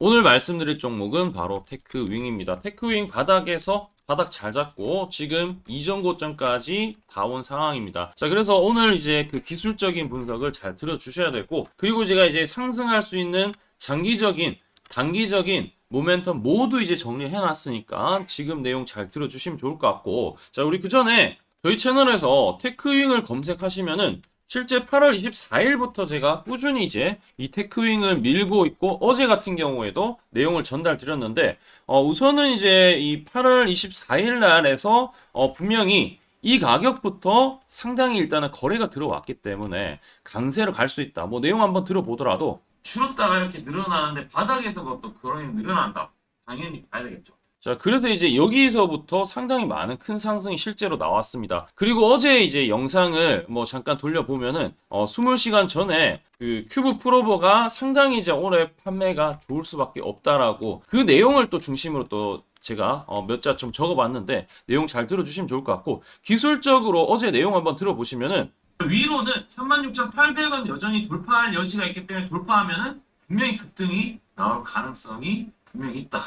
오늘 말씀드릴 종목은 바로 테크윙입니다. 테크윙 바닥에서 바닥 잘 잡고 지금 이전 고점까지 다 온 상황입니다. 자, 그래서 오늘 이제 그 기술적인 분석을 잘 들어주셔야 되고, 그리고 제가 이제 상승할 수 있는 장기적인, 단기적인 모멘텀 모두 이제 정리해 놨으니까 지금 내용 잘 들어주시면 좋을 것 같고, 자, 우리 그 전에 저희 채널에서 테크윙을 검색하시면은 실제 8월 24일부터 제가 꾸준히 이제 이 테크윙을 밀고 있고 어제 같은 경우에도 내용을 전달 드렸는데 어 우선은 이제 이 8월 24일 날에서 어 분명히 이 가격부터 상당히 일단은 거래가 들어왔기 때문에 강세로 갈 수 있다. 뭐 내용 한번 들어보더라도 줄었다가 이렇게 늘어나는데 바닥에서 또 거래가 늘어난다. 당연히 봐야 되겠죠. 자, 그래서 이제 여기서부터 상당히 많은 큰 상승이 실제로 나왔습니다. 그리고 어제 이제 영상을 뭐 잠깐 돌려보면은, 어, 20시간 전에 그 큐브 프로버가 상당히 이제 올해 판매가 좋을 수밖에 없다라고 그 내용을 또 중심으로 또 제가 어, 몇자 좀 적어봤는데 내용 잘 들어주시면 좋을 것 같고 기술적으로 어제 내용 한번 들어보시면은 위로는 36,800원 여전히 돌파할 여지가 있기 때문에 돌파하면은 분명히 급등이 나올 가능성이 분명히 있다.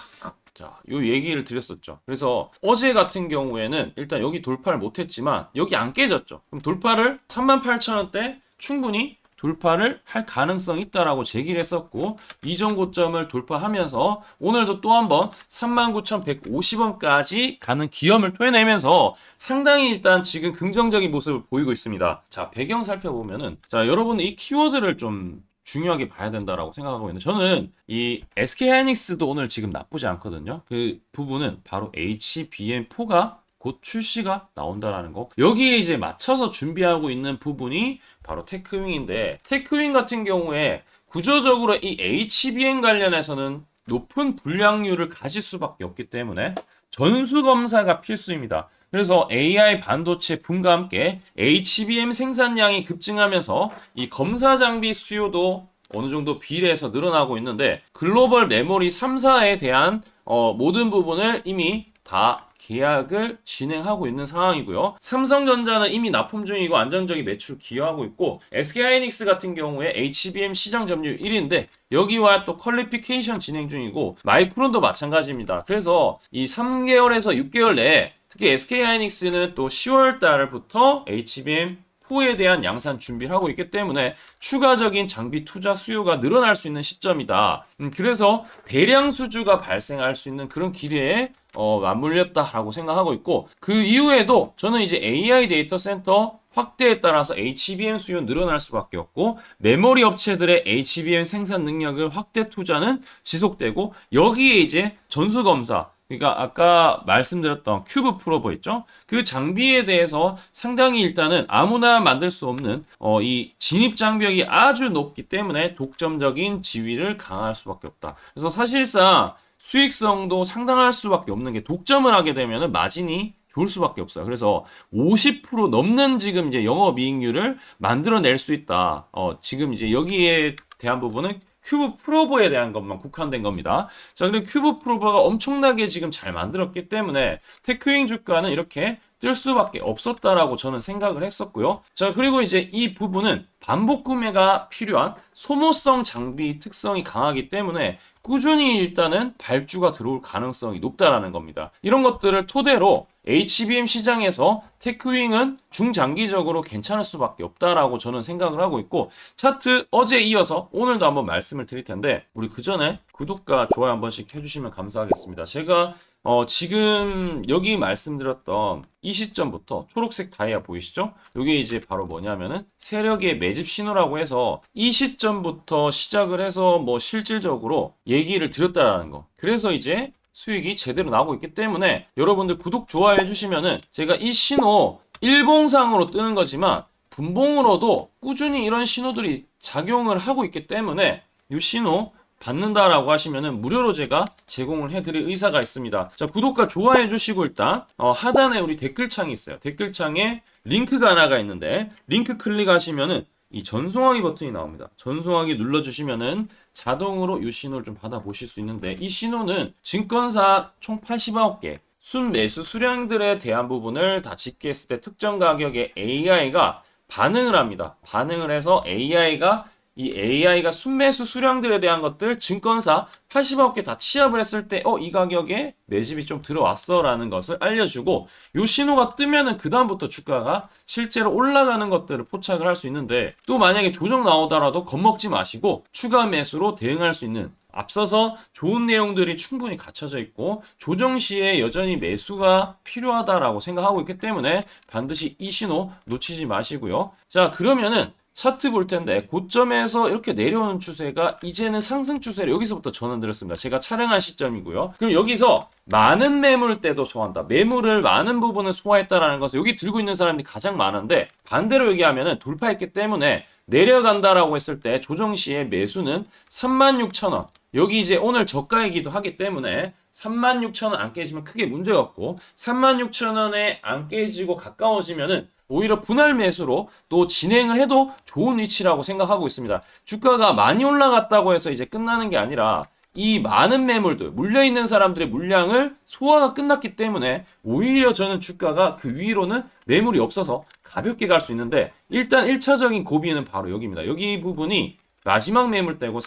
자, 요 얘기를 드렸었죠. 그래서 어제 같은 경우에는 일단 여기 돌파를 못했지만 여기 안 깨졌죠. 그럼 돌파를 38,000원대 충분히 돌파를 할 가능성이 있다라고 제기를 했었고 이전 고점을 돌파하면서 오늘도 또 한번 39,150원까지 가는 기염을 토해내면서 상당히 일단 지금 긍정적인 모습을 보이고 있습니다. 자 배경 살펴보면은 자 여러분 이 키워드를 좀 중요하게 봐야 된다라고 생각하고 있는데 저는 이 SK 하이닉스도 오늘 지금 나쁘지 않거든요. 그 부분은 바로 HBM4가 곧 출시가 나온다라는 거. 여기에 이제 맞춰서 준비하고 있는 부분이 바로 테크윙인데 테크윙 같은 경우에 구조적으로 이 HBM 관련해서는 높은 불량률을 가질 수밖에 없기 때문에 전수 검사가 필수입니다. 그래서 AI 반도체 붐과 함께 HBM 생산량이 급증하면서 이 검사 장비 수요도 어느 정도 비례해서 늘어나고 있는데 글로벌 메모리 3사에 대한 어, 모든 부분을 이미 다 계약을 진행하고 있는 상황이고요. 삼성전자는 이미 납품 중이고 안정적인 매출 기여하고 있고 SK하이닉스 같은 경우에 HBM 시장 점유율 1위인데 여기와 또 퀄리피케이션 진행 중이고 마이크론도 마찬가지입니다. 그래서 이 3개월에서 6개월 내에 특히 SK하이닉스는 또 10월 달부터 HBM 4에 대한 양산 준비를 하고 있기 때문에 추가적인 장비 투자 수요가 늘어날 수 있는 시점이다. 음, 그래서 대량 수주가 발생할 수 있는 그런 기회에 어, 맞물렸다라고 생각하고 있고 그 이후에도 저는 이제 AI 데이터 센터 확대에 따라서 HBM 수요 늘어날 수밖에 없고 메모리 업체들의 HBM 생산 능력을 확대 투자는 지속되고 여기에 이제 전수 검사 그러니까 아까 말씀드렸던 큐브 프로버 있죠? 그 장비에 대해서 상당히 일단은 아무나 만들 수 없는 어, 이 진입 장벽이 아주 높기 때문에 독점적인 지위를 강할 수밖에 없다. 그래서 사실상 수익성도 상당할 수밖에 없는 게 독점을 하게 되면은 마진이 좋을 수밖에 없어요. 그래서 50% 넘는 지금 이제 영업이익률을 만들어낼 수 있다. 어, 지금 이제 여기에 대한 부분은 큐브 프로버에 대한 것만 국한된 겁니다. 자, 그리고 큐브 프로버가 엄청나게 지금 잘 만들었기 때문에 테크윙 주가는 이렇게 뜰 수밖에 없었다라고 저는 생각을 했었고요. 자, 그리고 이제 이 부분은 반복 구매가 필요한 소모성 장비 특성이 강하기 때문에 꾸준히 일단은 발주가 들어올 가능성이 높다라는 겁니다. 이런 것들을 토대로 HBM 시장에서 테크윙은 중장기적으로 괜찮을 수밖에 없다라고 저는 생각을 하고 있고 차트 어제 이어서 오늘도 한번 말씀을 드릴 텐데 우리 그 전에 구독과 좋아요 한 번씩 해주시면 감사하겠습니다. 제가 어, 지금 여기 말씀드렸던 이 시점부터 초록색 다이아 보이시죠? 이게 이제 바로 뭐냐면은 세력의 매집 신호라고 해서 이 시점부터 시작을 해서 뭐 실질적으로 얘기를 드렸다라는 거. 그래서 이제 수익이 제대로 나오고 있기 때문에 여러분들 구독 좋아해 주시면은 제가 이 신호 일봉상으로 뜨는 거지만 분봉으로도 꾸준히 이런 신호들이 작용을 하고 있기 때문에 이 신호 받는다라고 하시면은 무료로 제가 제공을 해드릴 의사가 있습니다. 자 구독과 좋아해 주시고 일단 어, 하단에 우리 댓글창이 있어요. 댓글창에 링크가 하나가 있는데 링크 클릭하시면은 이 전송하기 버튼이 나옵니다. 전송하기 눌러주시면은 자동으로 이 신호를 좀 받아보실 수 있는데 이 신호는 증권사 총 89개 순매수 수량들에 대한 부분을 다 집계했을 때 특정 가격에 AI가 반응을 합니다. 반응을 해서 AI가 이 AI가 순매수 수량들에 대한 것들 증권사 80억 개 다 취합을 했을 때 어 이 가격에 매집이 좀 들어왔어라는 것을 알려주고 요 신호가 뜨면은 그 다음부터 주가가 실제로 올라가는 것들을 포착을 할 수 있는데 또 만약에 조정 나오더라도 겁먹지 마시고 추가 매수로 대응할 수 있는 앞서서 좋은 내용들이 충분히 갖춰져 있고 조정 시에 여전히 매수가 필요하다라고 생각하고 있기 때문에 반드시 이 신호 놓치지 마시고요. 자 그러면은 차트 볼 텐데 고점에서 이렇게 내려오는 추세가 이제는 상승 추세를 여기서부터 전환드렸습니다. 제가 촬영한 시점이고요. 그럼 여기서 많은 매물대도 소화한다. 매물을 많은 부분을 소화했다라는 것은 여기 들고 있는 사람들이 가장 많은데 반대로 얘기하면은 돌파했기 때문에 내려간다라고 했을 때 조정 시에 매수는 36,000원. 여기 이제 오늘 저가이기도 하기 때문에 36,000원 안 깨지면 크게 문제가 없고 36,000원에 안 깨지고 가까워지면은 오히려 분할 매수로 또 진행을 해도 좋은 위치라고 생각하고 있습니다. 주가가 많이 올라갔다고 해서 이제 끝나는 게 아니라 이 많은 매물들, 물려있는 사람들의 물량을 소화가 끝났기 때문에 오히려 저는 주가가 그 위로는 매물이 없어서 가볍게 갈 수 있는데 일단 1차적인 고비는 바로 여기입니다. 여기 부분이 마지막 매물대고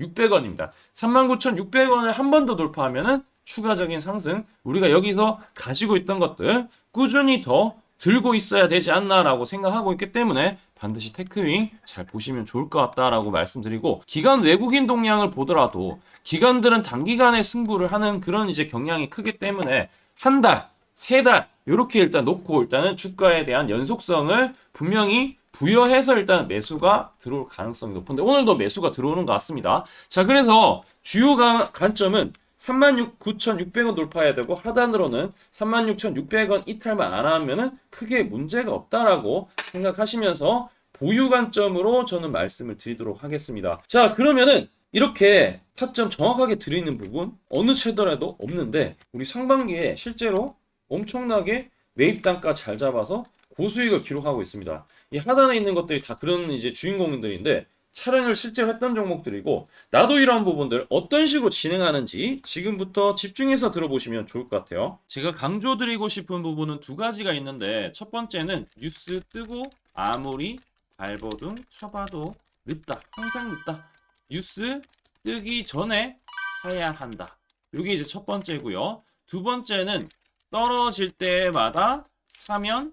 39,600원입니다. 39,600원을 한 번 더 돌파하면은 추가적인 상승, 우리가 여기서 가지고 있던 것들 꾸준히 더 들고 있어야 되지 않나라고 생각하고 있기 때문에 반드시 테크윙 잘 보시면 좋을 것 같다라고 말씀드리고 기관 외국인 동향을 보더라도 기관들은 단기간에 승부를 하는 그런 이제 경향이 크기 때문에 한 달, 세 달 이렇게 일단 놓고 일단은 주가에 대한 연속성을 분명히 부여해서 일단 매수가 들어올 가능성이 높은데 오늘도 매수가 들어오는 것 같습니다. 자 그래서 주요 가- 관점은 39,600원 돌파해야 되고 하단으로는 36,600원 이탈만 안 하면은 크게 문제가 없다라고 생각하시면서 보유 관점으로 저는 말씀을 드리도록 하겠습니다. 자, 그러면은 이렇게 타점 정확하게 드리는 부분 어느 채널에도 없는데 우리 상반기에 실제로 엄청나게 매입 단가 잘 잡아서 고수익을 기록하고 있습니다. 이 하단에 있는 것들이 다 그런 이제 주인공들인데 촬영을 실제로 했던 종목들이고 나도 이러한 부분들 어떤 식으로 진행하는지 지금부터 집중해서 들어보시면 좋을 것 같아요. 제가 강조드리고 싶은 부분은 두 가지가 있는데 첫 번째는 뉴스 뜨고 아무리 발버둥 쳐봐도 늦다. 항상 늦다. 뉴스 뜨기 전에 사야 한다. 이게 이제 첫 번째고요. 두 번째는 떨어질 때마다 사면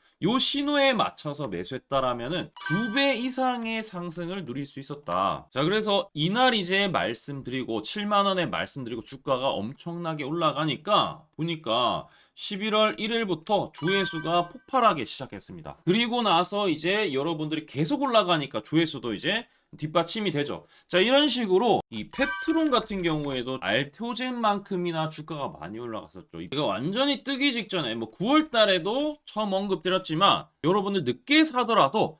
요 신호에 맞춰서 매수했다라면은 두 배 이상의 상승을 누릴 수 있었다. 자, 그래서 이날 이제 말씀드리고 7만 원에 말씀드리고 주가가 엄청나게 올라가니까 보니까 11월 1일부터 조회수가 폭발하기 시작했습니다. 그리고 나서 이제 여러분들이 계속 올라가니까 조회수도 이제 뒷받침이 되죠. 자, 이런 식으로 이 펩트론 같은 경우에도 알테오젠만큼이나 주가가 많이 올라갔었죠. 이거 완전히 뜨기 직전에 뭐 9월 달에도 처음 언급드렸지만 여러분들 늦게 사더라도